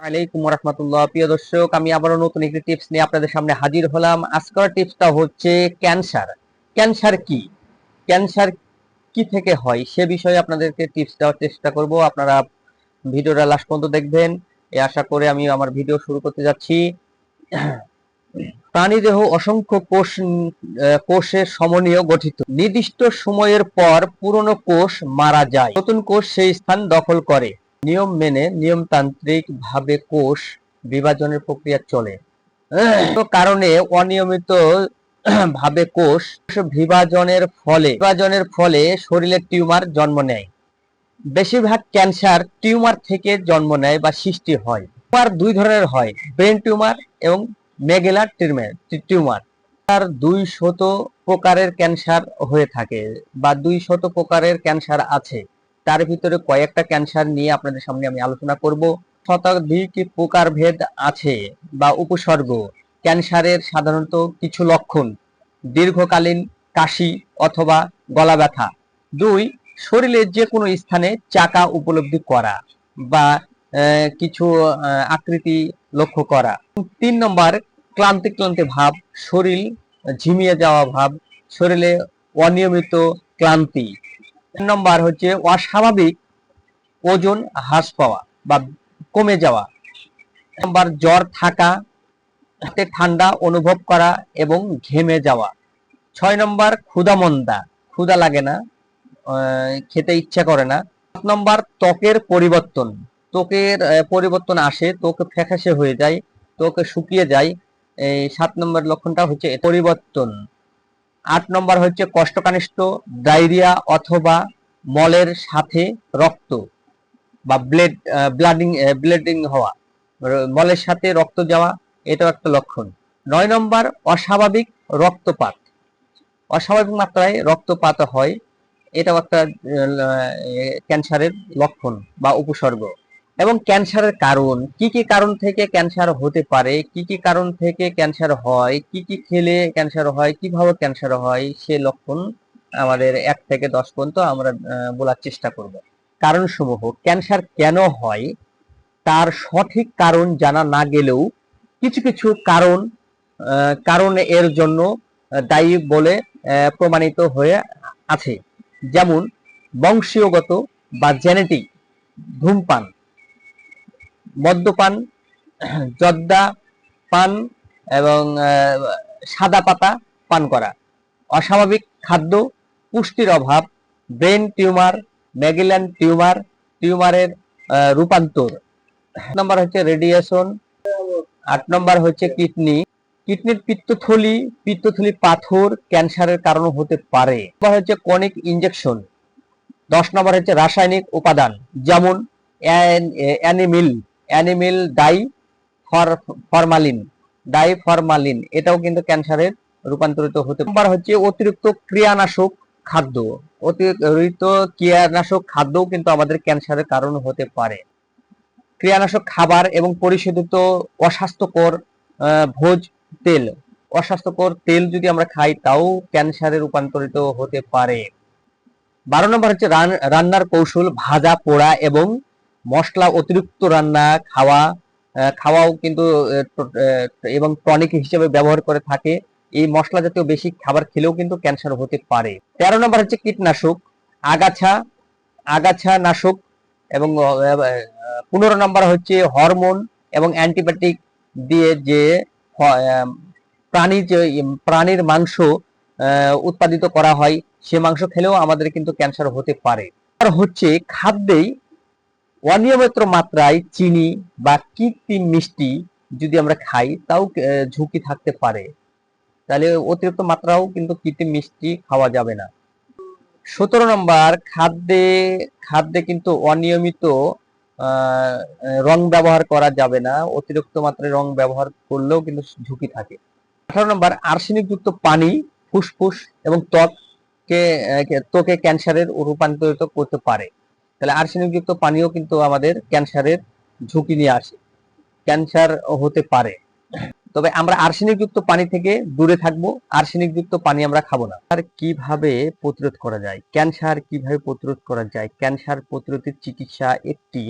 আলাইকুম রহমতুল্লাহ। প্রিয় দর্শক, আমি আবারও নতুন একটি টিপস নিয়ে আপনাদের সামনে হাজির হলাম। আজকের টিপসটা হচ্ছে ক্যান্সার ক্যান্সার কি? ক্যান্সার কি থেকে হয়? সে বিষয়ে আপনাদেরকে টিপস দেওয়ার চেষ্টা করব। আপনারা ভিডিওটা লাস্ট পর্যন্ত দেখবেন। এই আশা করে আমি আমার ভিডিও শুরু করতে যাচ্ছি। প্রাণীদেহ অসংখ্য কোষ কোষের সমন্বয় গঠিত। নির্দিষ্ট সময়ের পর পুরনো কোষ মারা যায়। নতুন কোষ সেই স্থান দখল করে। নিয়ম মেনে নিয়মতান্ত্রিক ভাবে কোষ বিভাজনের প্রক্রিয়া চলে। কারণে অনিয়মিত ভাবে কোষ বিভাজনের ফলে বিভাজনের ফলে শরীরে টিউমার জন্ম নেয়। বেশিরভাগ ক্যান্সার টিউমার থেকে জন্ম নেয় বা সৃষ্টি হয়। টিউমার দুই ধরনের হয়, ব্রেন টিউমার এবং মেগেলার টিউমার তার দুই শত প্রকারের ক্যান্সার হয়ে থাকে বা দুই শত প্রকারের ক্যান্সার আছে। তার ভিতরে কয়েকটা ক্যান্সার নিয়ে আপনাদের সামনে আমি আলোচনা করব। শতাধিক প্রকারভেদ আছে বা উপসর্গ। ক্যান্সারের সাধারণত কিছু লক্ষণ। দীর্ঘকালীন কাশি অথবা গলা ব্যথা। দুই, শরীরের যে কোনো স্থানে চাকা উপলব্ধি করা বা কিছু আকৃতি লক্ষ্য করা। তিন নম্বর, ক্লান্তি ক্লান্তি ভাব, শরীর ঝিমিয়ে যাওয়া ভাব, শরীরে অনিয়মিত ক্লান্তি। নম্বর হচ্ছে অস্বাভাবিক ওজন হ্রাস পাওয়া বা কমে যাওয়া। নম্বর, জ্বর থাকা, হাতে ঠান্ডা অনুভব করা এবং ঘেমে যাওয়া। ছয় নম্বর ক্ষুধামন্দা ক্ষুধা লাগে না খেতে ইচ্ছা করে না। সাত নম্বর, ত্বকের পরিবর্তন। ত্বকের পরিবর্তন আসে, ত্বক ফ্যাকাশে হয়ে যায়, ত্বক শুকিয়ে যায়। এই সাত নম্বর লক্ষণটা হচ্ছে পরিবর্তন। আট নম্বর হচ্ছে কষ্টকানিষ্ঠ, ডায়রিয়া অথবা মলের সাথে রক্ত বা ব্লেড ব্লাডিং ব্লিডিং হওয়া, মলের সাথে রক্ত যাওয়া, এটাও একটা লক্ষণ। নয় নম্বর, অস্বাভাবিক রক্তপাত। অস্বাভাবিক মাত্রায় রক্তপাত হয়, এটাও একটা ক্যান্সারের লক্ষণ বা উপসর্গ। এবং ক্যান্সারের কারণ, কি কি কারণ থেকে ক্যান্সার হতে পারে, কি কি কারণ থেকে ক্যান্সার হয়, কি কি খেলে ক্যান্সার হয়, কীভাবে ক্যান্সার হয়, সে লক্ষণ আমাদের এক থেকে দশ পর্যন্ত আমরা বলার চেষ্টা করব। কারণ সমূহ ক্যান্সার কেন হয়? তার সঠিক কারণ জানা না গেলেও কিছু কিছু কারণ কারণ এর জন্য দায়ী বলে প্রমাণিত হয়ে আছে। যেমন, বংশীয়গত বা জেনেটিক ধূমপান। মদ্যপান, জর্দা পান এবং সাদা পাতা পান করা। অস্বাভাবিক খাদ্য পুষ্টির অভাব, ব্রেন টিউমার, ম্যাগেলান টিউমার, টিউমারের রূপান্তর। নম্বর হচ্ছে রেডিয়েশন, আট নম্বর হচ্ছে কিডনি। কিডনির পিত্তথলি পিত্তথলি পাথর ক্যান্সারের কারণ হতে পারে। নম্বর হচ্ছে কনিক ইনজেকশন দশ নম্বর হচ্ছে রাসায়নিক উপাদান, যেমন অ্যানিমিল। অ্যানিমিল ডাই ফরমালিন ডাই ফরমালিন, এটাও কিন্তু ক্যান্সারের রূপান্তরিত হতে নম্বর হচ্ছে অতিরিক্ত ক্রিয়ানাশক খাদ্য। অতিরিক্ত ক্রিয়ানাশক খাদ্যও কিন্তু আমাদের ক্যান্সারের কারণ হতে পারে। ক্রিয়ানাশক খাবার এবং পরিশোধিত অস্বাস্থ্যকর ভোজ তেল। অস্বাস্থ্যকর তেল যদি আমরা খাই, তাও ক্যান্সারে রূপান্তরিত হতে পারে। বারো নম্বর হচ্ছে রান- রান্নার কৌশল ভাজা, পোড়া এবং মশলা অতিরিক্ত রান্না, খাওয়া খাওয়াও কিন্তু এবং টনিক হিসেবে ব্যবহার করে থাকে। এই মশলা জাতীয় বেশি খাবার খেলেও কিন্তু ক্যান্সার হতে পারে। তেরো নম্বর হচ্ছে কীটনাশক। আগাছা আগাছা নাশক এবং পনেরো নম্বর হচ্ছে হরমোন এবং অ্যান্টিবায়োটিক দিয়ে যে প্রাণী যে প্রাণীর মাংস উৎপাদিত করা হয়, সে মাংস খেলেও আমাদের কিন্তু ক্যান্সার হতে পারে। হচ্ছে খাদ্যেই অনিয়মিত মাত্রায় চিনি বা কৃত্রিম মিষ্টি যদি আমরা খাই, তাও ঝুঁকি থাকতে পারে। তাহলে অতিরিক্ত মাত্রাও কিন্তু কৃত্রিম মিষ্টি খাওয়া যাবে না। সতেরো নম্বর, খাদ্যে খাদ্যে কিন্তু অনিয়মিত রং ব্যবহার করা যাবে না। অতিরিক্ত মাত্রায় রং ব্যবহার করলেও কিন্তু ঝুঁকি থাকে। আঠারো নম্বর আর্সেনিক যুক্ত পানি, ফুসফুস এবং ত্বককে ত্বকে ক্যান্সারের রূপান্তরিত করতে পারে। তাহলে আর্সেনিক যুক্ত পানিও কিন্তু আমাদের ক্যান্সারের ঝুঁকি নিয়ে আসে। ক্যান্সার হতে পারে। তবে আমরা আর্সেনিক যুক্ত পানি থেকে দূরে থাকব আর্সেনিক যুক্ত পানি আমরা খাব না। আর কীভাবে প্রতিরোধ করা যায়? ক্যান্সার কীভাবে প্রতিরোধ করা যায়? ক্যান্সার প্রতিরোধের চিকিৎসা একটি